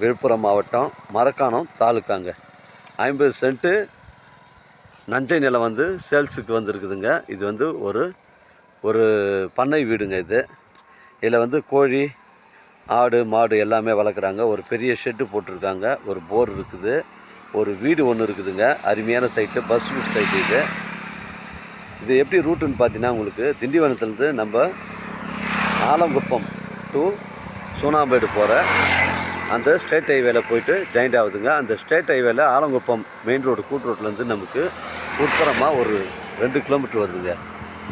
விழுப்புரம் மாவட்டம் மரக்காணம் தாலுக்காங்க. ஐம்பது சென்ட்டு நஞ்சை நிலம் வந்து சேல்ஸுக்கு வந்திருக்குதுங்க. இது வந்து ஒரு ஒரு பண்ணை வீடுங்க இது. இதில் வந்து கோழி ஆடு மாடு எல்லாமே வளர்க்குறாங்க. ஒரு பெரிய ஷெட்டு போட்டிருக்காங்க. ஒரு போர் இருக்குது. ஒரு வீடு ஒன்று இருக்குதுங்க. அருமையான சைட்டு பஸ் ரூட் சைட்டு இது. இது எப்படி ரூட்டுன்னு பார்த்தீங்கன்னா உங்களுக்கு திண்டிவனத்துலேருந்து நம்ம ஆலங்குப்பம் டு சூனாம்பேடு போகிற அந்த ஸ்டேட் ஹைவேல போயிட்டு ஜாயிண்ட் ஆகுதுங்க. அந்த ஸ்டேட் ஹைவேல ஆலங்குப்பம் மெயின் ரோடு கூட்டு ரோட்லேருந்து நமக்கு உட்புறமாக ஒரு ரெண்டு கிலோமீட்டர் வருதுங்க.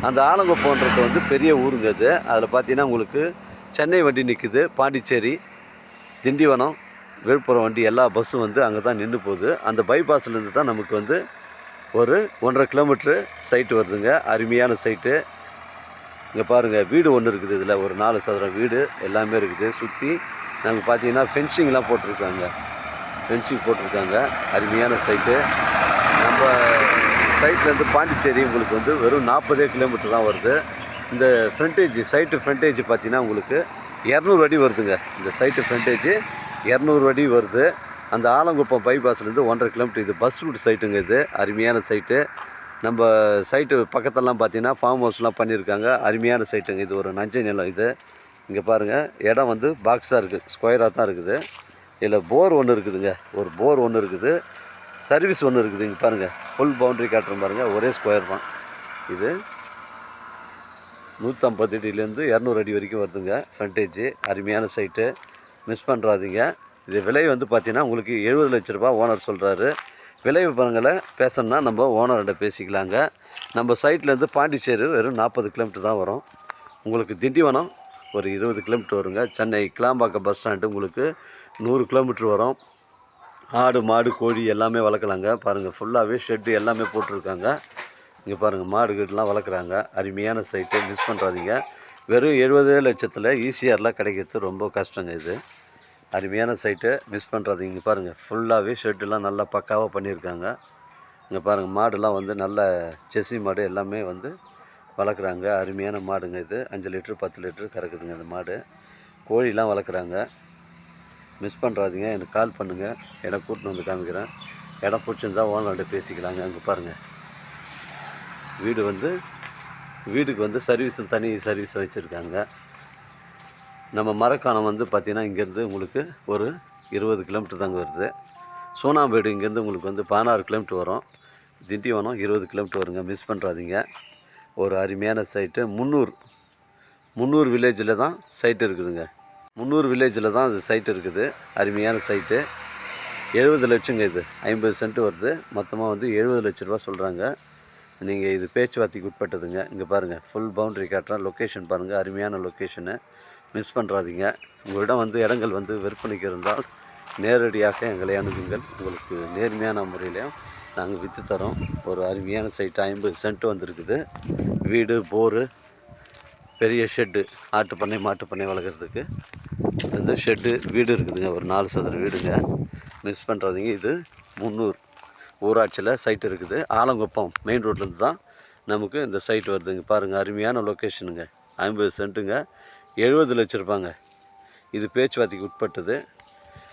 அந்த ஆலங்குப்பம்ன்றது வந்து பெரிய ஊருங்க அது. அதில் பார்த்தீங்கன்னா உங்களுக்கு சென்னை வண்டி நிற்குது பாண்டிச்சேரி திண்டிவனம் விழுப்புரம் வண்டி எல்லா பஸ்ஸும் வந்து அங்கே தான் நின்று போகுது. அந்த பைபாஸ்லேருந்து தான் நமக்கு வந்து ஒரு ஒன்றரை கிலோமீட்ரு சைட்டு வருதுங்க. அருமையான சைட்டு இங்கே பாருங்கள் வீடு ஒன்று இருக்குது இதில். ஒரு நாலு சதுரம் வீடு எல்லாமே இருக்குது. சுற்றி நாங்கள் பார்த்தீங்கன்னா ஃபென்சிங்லாம் போட்டிருக்காங்க. ஃபென்சிங் போட்டிருக்காங்க. அருமையான சைட்டு நம்ம சைட்லேருந்து பாண்டிச்சேரி உங்களுக்கு வந்து வெறும் நாற்பதே கிலோமீட்டர் தான் வருது. இந்த ஃப்ரண்டேஜ் சைட்டு ஃப்ரண்டேஜ் பார்த்தீங்கன்னா உங்களுக்கு இரநூறு அடி வருதுங்க. இந்த சைட்டு ஃப்ரண்டேஜ் இரநூறு அடி வருது. அந்த ஆலங்குப்பம் பைபாஸ்லேருந்து ஒன்றரை கிலோமீட்டர் இது பஸ் ரூட் சைட்டுங்க இது. அருமையான சைட்டு நம்ம சைட்டு பக்கத்தெல்லாம் பார்த்தீங்கன்னா ஃபார்ம் ஹவுஸ்லாம் பண்ணியிருக்காங்க அருமையான சைட்டுங்க இது. ஒரு நஞ்சை நிலம் இது. இங்கே பாருங்கள் இடம் வந்து பாக்ஸாக இருக்குது ஸ்கொயராக தான் இருக்குது. இதில் போர் ஒன்று இருக்குதுங்க ஒரு போர் ஒன்று இருக்குது. சர்வீஸ் ஒன்று இருக்குது இங்கே பாருங்கள் ஃபுல் பவுண்ட்ரி காட்டுறோம் பாருங்கள் ஒரே ஸ்கொயர் தான். இது நூற்றம்பது அடியிலேருந்து இரநூறு அடி வரைக்கும் வருதுங்க ஃப்ரண்டேஜ் அருமையான சைட்டு மிஸ் பண்ணுறாதீங்க இது விலை வந்து பார்த்திங்கன்னா உங்களுக்கு எழுபது லட்ச ரூபா ஓனர் சொல்கிறாரு விலை விவரங்களை பேசணும்னா நம்ம ஓனர்கிட்ட பேசிக்கலாங்க. நம்ம சைட்லேருந்து பாண்டிச்சேரி வெறும் நாற்பது கிலோமீட்டர் தான் வரும். உங்களுக்கு திண்டிவனம் ஒரு இருபது கிலோமீட்டர் வருங்க. சென்னை கிளாம்பாக்கம் பஸ் ஸ்டாண்டு உங்களுக்கு நூறு கிலோமீட்டர் வரும். ஆடு மாடு கோழி எல்லாமே வளர்க்கலாங்க. பாருங்கள் ஃபுல்லாகவே ஷெட்டு எல்லாமே போட்டிருக்காங்க. இங்கே பாருங்கள் மாடு கீடுலாம் வளர்க்குறாங்க. அருமையான சைட்டு மிஸ் பண்ணுறாதீங்க வெறும் எழுபது லட்சத்தில் ஈஸியாரெலாம் கிடைக்கிறது ரொம்ப கஷ்டங்க இது. அருமையான சைட்டு மிஸ் பண்ணுறாதீங்க இங்கே பாருங்கள் ஃபுல்லாகவே ஷெட்டுலாம் நல்லா பக்காவாக பண்ணியிருக்காங்க. இங்கே பாருங்கள் மாடுலாம் வந்து நல்ல செசி மாடு எல்லாமே வந்து வளர்க்குறாங்க. அருமையான மாடுங்க இது. அஞ்சு லிட்ரு பத்து லிட்ரு கறக்குதுங்க இந்த மாடு. கோழிலாம் வளர்க்குறாங்க. மிஸ் பண்ணுறாதீங்க எனக்கு கால் பண்ணுங்கள் இடம் கூட்டின்னு வந்து காமிக்கிறேன். இடம் பிடிச்சிருந்தா ஓனர்கிட்ட பேசிக்கலாங்க. அங்கே பாருங்கள் வீடு வந்து வீட்டுக்கு வந்து சர்வீஸும் தனி சர்வீஸ் வச்சுருக்காங்க. நம்ம மரக்காணம் வந்து பார்த்திங்கன்னா இங்கேருந்து உங்களுக்கு ஒரு இருபது கிலோமீட்டர் தாங்க வருது. சோனாம்பேடு இங்கேருந்து உங்களுக்கு வந்து பதினாறு கிலோமீட்டர் வரும். திண்டிவனம் இருபது கிலோமீட்டர் வருங்க. மிஸ் பண்ணுறாதீங்க ஒரு அருமையான சைட்டு. முந்நூறு முந்நூறு வில்லேஜில் தான் சைட்டு இருக்குதுங்க. முந்நூறு வில்லேஜில் தான் அது சைட்டு இருக்குது. அருமையான சைட்டு. எழுபது லட்சங்க இது. ஐம்பது சென்ட் வருது. மொத்தமாக வந்து எழுபது லட்ச ரூபா சொல்கிறாங்க நீங்கள் இது பேச்சுவார்த்தைக்கு உட்பட்டதுங்க. இங்கே பாருங்கள் ஃபுல் பவுண்ட்ரி காட்டுறேன் லொக்கேஷன் பாருங்கள் அருமையான லொக்கேஷனு மிஸ் பண்ணுறாதீங்க உங்களிடம் வந்து இடங்கள் வந்து விற்பனைக்கு இருந்தால் நேரடியாக எங்களை அணுகுங்கள். உங்களுக்கு நேர்மையான முறையிலையும் நாங்கள் விற்று தரோம். ஒரு அருமையான சைட்டு ஐம்பது சென்ட் வந்திருக்குது. வீடு போரு பெரிய ஷெட்டு ஆட்டு பண்ணை மாட்டு பண்ணை வளர்க்குறதுக்கு. இந்த ஷெட்டு வீடு இருக்குதுங்க. ஒரு நாலு சதுர வீடுங்க. மிஸ் பண்ணுறதுங்க இது முந்நூறு ஊராட்சியில் சைட் இருக்குது. ஆலங்குப்பம் மெயின் ரோட்லேருந்து தான் நமக்கு இந்த சைட் வருதுங்க. பாருங்கள் அருமையான லொக்கேஷனுங்க ஐம்பது சென்ட்டுங்க எழுபது லட்ச இது பேச்சுவார்த்தைக்கு உட்பட்டது.